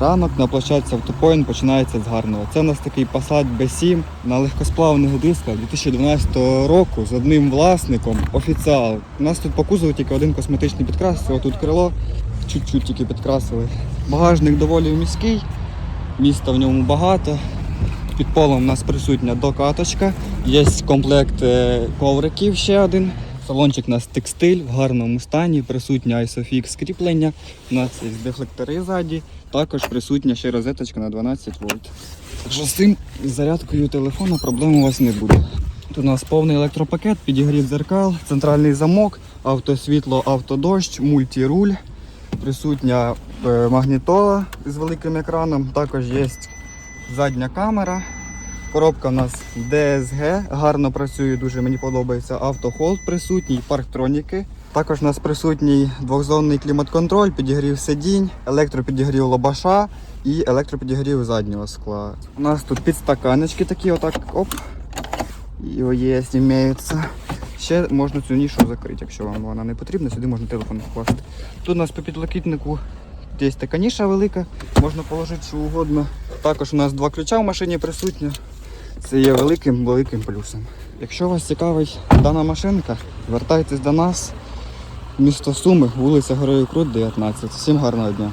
Ранок на площадці автопоінт починається з гарного. Це у нас такий Passat B7 на легкосплавних дисках 2012 року з одним власником. Офіціал. У нас тут по кузову тільки один косметичний підкрас, це отут крило, чуть-чуть тільки підкрасили. Багажник доволі міський, міста в ньому багато. Під полом у нас присутня докаточка, є комплект е, ковриків ще один. Салончик у нас текстиль в гарному стані, присутня ISOFIX кріплення, у нас є дефлектори ззаді, також присутня ще розеточка на 12 вольт. Так з цим зарядкою телефону проблем у вас не буде. Тут у нас повний електропакет, підігрів дзеркал, центральний замок, автосвітло, автодощ, мультіруль, присутня е, магнітола з великим екраном, також є задня камера. Коробка у нас DSG, гарно працює, дуже мені подобається. Автохолд присутній, парктроніки. Також у нас присутній двохзонний клімат-контроль, підігрів сидінь, електропідігрів лобаша і електропідігрів заднього скла. У нас тут підстаканечки такі, отак оп. І ОЄС імеються. Ще можна цю нішу закрити, якщо вам вона не потрібна, сюди можна телефон вкласти. Тут у нас по підлокітнику є така ніша велика, можна положити що угодно. Також у нас два ключа в машині присутні. Це є великим великим плюсом. Якщо вас цікавить дана машинка, звертайтесь до нас. Місто Суми, вулиця Героїв Крут, 19. Всім гарного дня.